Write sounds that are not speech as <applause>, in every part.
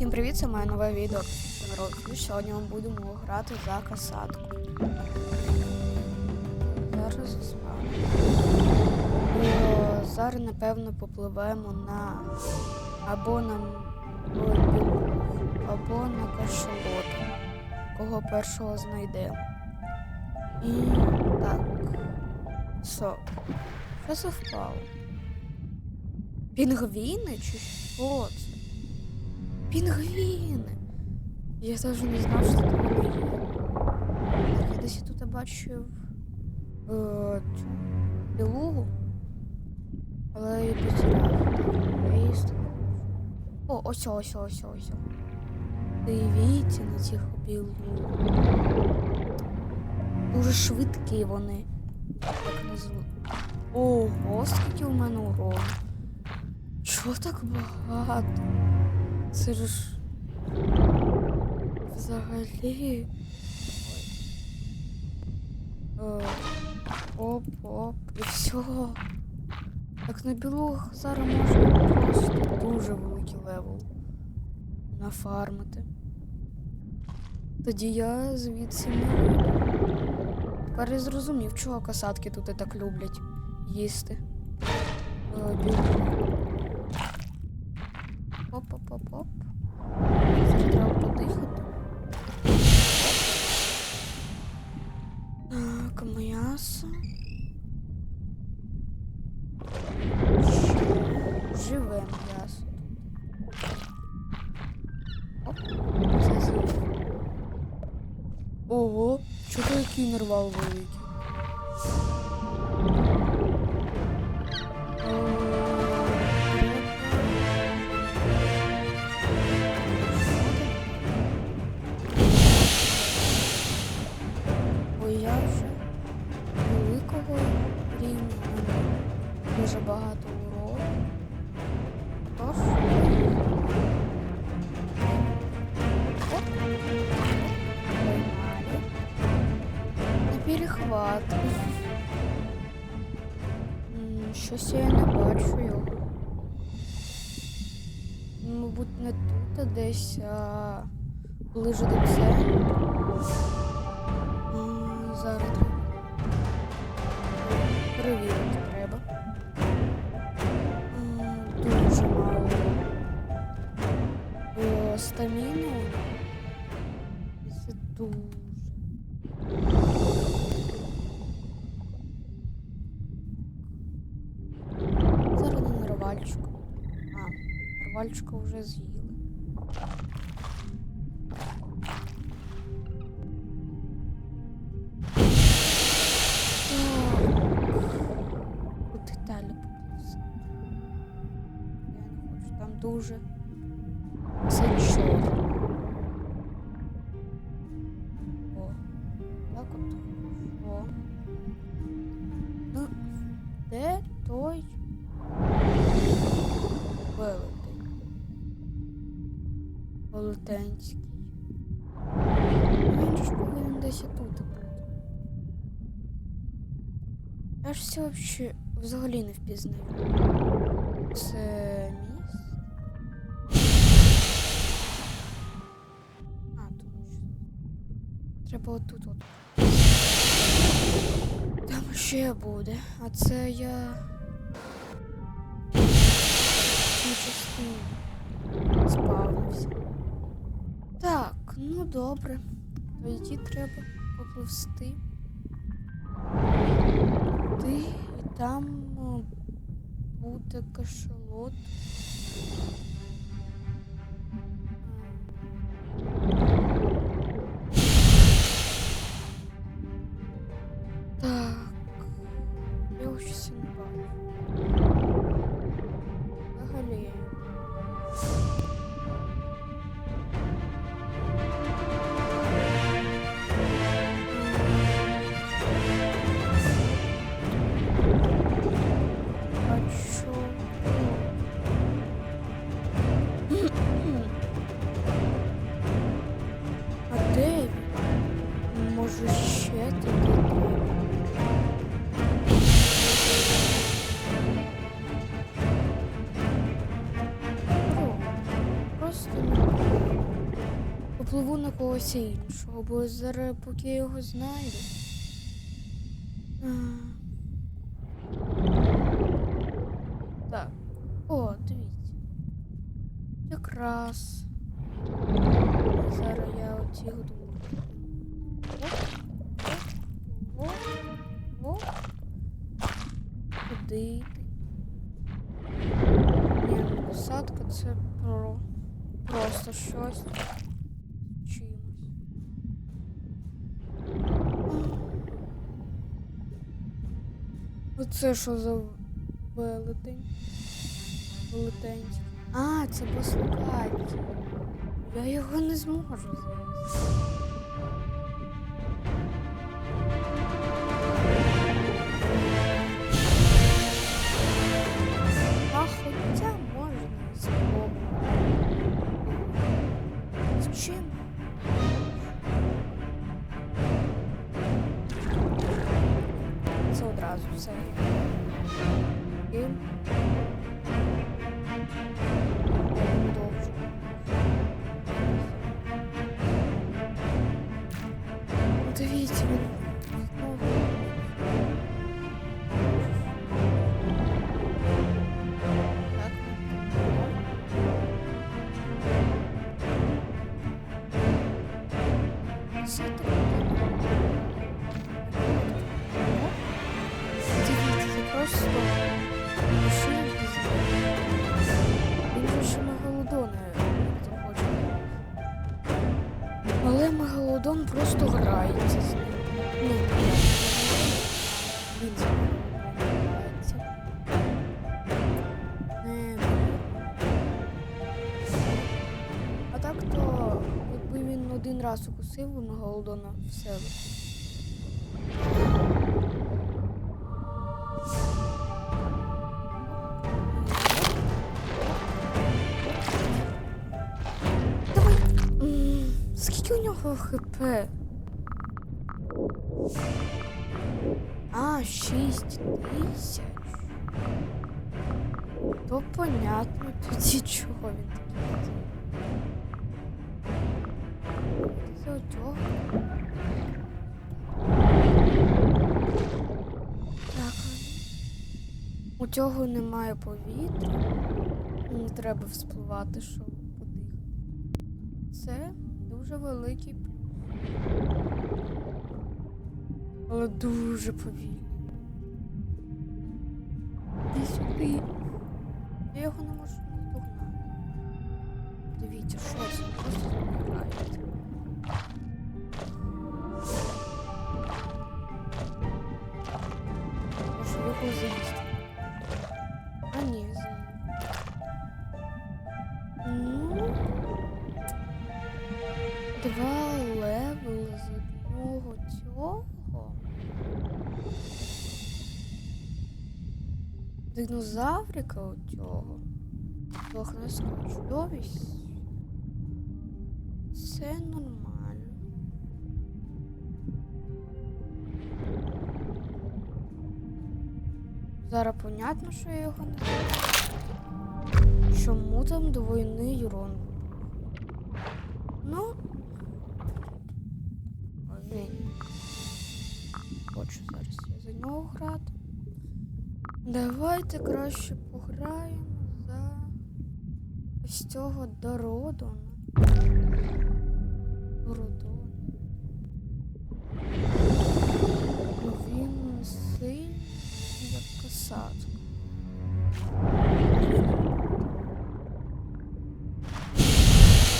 Всім привіт, це моє нове відео. І Сьогодні ми будемо грати за касатку. Зараз заспавню. Зараз, напевно, попливемо на або на або на кашалоту. Кого першого знайдемо. І так. Що? Що совпало? Пінгвіни чи що це? Пінгвіни. Я навіть не знав, що це є. Я десь тут бачив е, цю білугу. Але я потеряв. Так. О, ось, ось, ось, ось. Дивіться на цих білуг. Дуже швидкі вони. Як назву. Ого, скільки у мене урону. Чого так багато? Це ж взагалі. Оп, оп, і все. Так на білух зараз можна просто дуже великий левел нафармити. Тоді я звідси не. Тепер я зрозумів, чого касатки тут і так люблять їсти. Е, білух. Живе м'ясо. Оп, це з'їв. Ого, чого який нарвал великий? Ой, я вже великого рівня дуже багато перехват. Щось я не бачу його. Мабуть, не тут, а десь а, ближе до центру. Зараз. Перевірити треба. Дуже мало. О, Стаміни. у. Це дуже. На нарвальчику. А, нарвальчика вже з'їли. Куди далі поплисти? Я не хочу, там дуже. Велетенський. Він ж повинен десь тут. Я ж це вообще взагалі не впізнаю. Це міст. А, що. Треба отут от. Там ще буде, а це я. Частину спавнився. Ну добре. Тоді треба попливсти. Ти і там буде кашалот. Напливу на когось іншого, бо зараз поки я його. А. Так. О, дивіться. Якраз. Зараз я оці оп. Куди? Ні, ну посадка це про просто щось Оце що за велетень? Велетень. А, це послухайте. Я його не зможу з'їсти. Просто грається з ним. Ну, він грається. А так то, якби він один раз укусив воно голодоно все. Нього хп? А, шість тисяч. То понятно тоді чого він такий. Це цього. Так. У цього немає повітря. Не треба вспливати, щоб подихати. Це дуже великий. Але дуже повільно. Іди сюди. Я його не можу догнати. Дивіться, що це просто збирається. Динозаврика у цього. Чудовість. Це нормально. Зараз понятно, що я його не. Чому там двойний урон? Ну. Ой, Хочу зараз я за нього грати. Давайте краще пограємо за ось цього Дородона. Дородона. Ну, Він сильний, як касатка.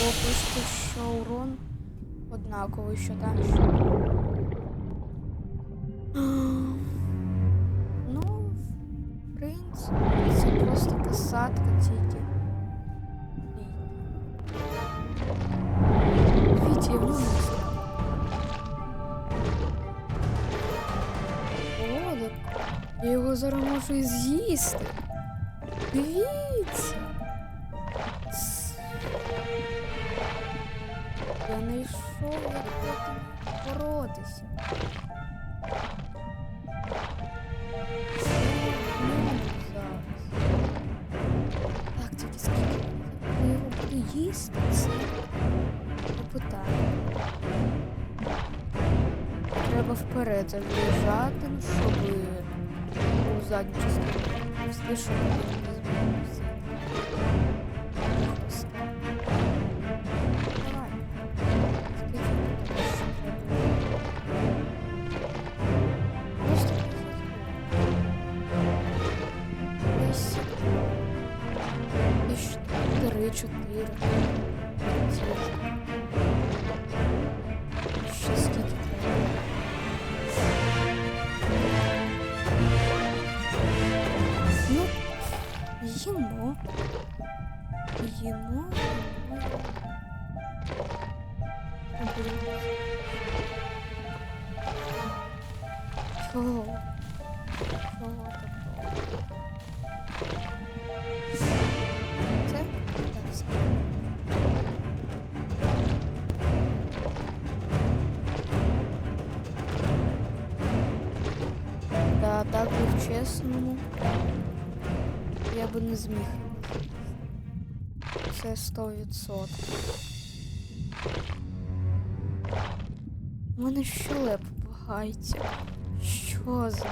О, пишете, що урон однаковий, що там <gasps> це просто касатка тільки. Дивіться, я в ньому. О, так я його зараз можу і з'їсти. Дивіться. Я не йшов, як потім боротися. Так, тільки скільки я його буду їсти, це питання. Треба вперед виїжджати, ну, щоб у задню частину пусти, три. Ще скільки треба? Ну, їмо. Їмо, їмо. Блін. Чого? Чесному. Я би не зміг. Це сто відсотків. У мене щелеп багається. Що за?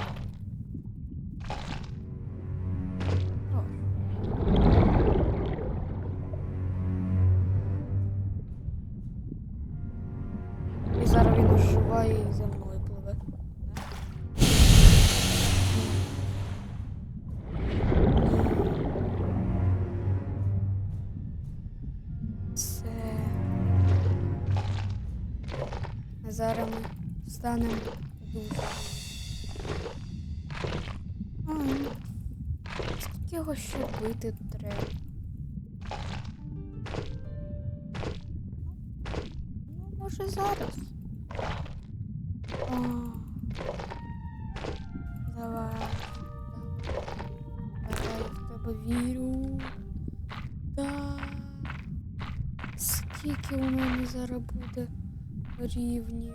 Зараз ми станемо дуже. Ну, скільки його ще бити треба? Ну, може зараз. Давай. Давай, в тебе. Да. Скільки у мене зараз буде рівнів?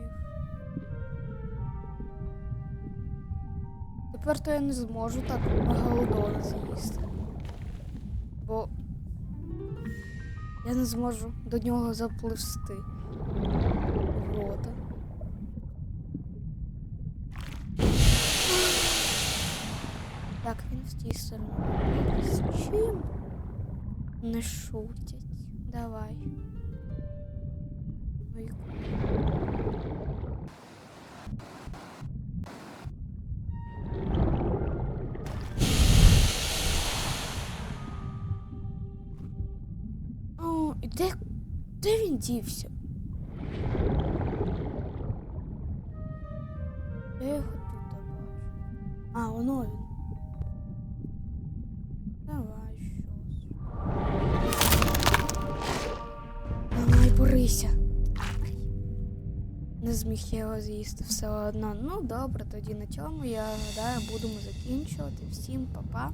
Тепер то я не зможу так мегалодона з'їсти. Бо я не зможу до нього запливсти в рота. Так, він в тій стороні. З чим? Не шутять. Давай. Ой, О, і де, де він дівся? Я його тут бачу. А, воно він. Зміг його з'їсти все одно. Ну добре, тоді на цьому я гадаю будемо закінчувати. Всім па-па.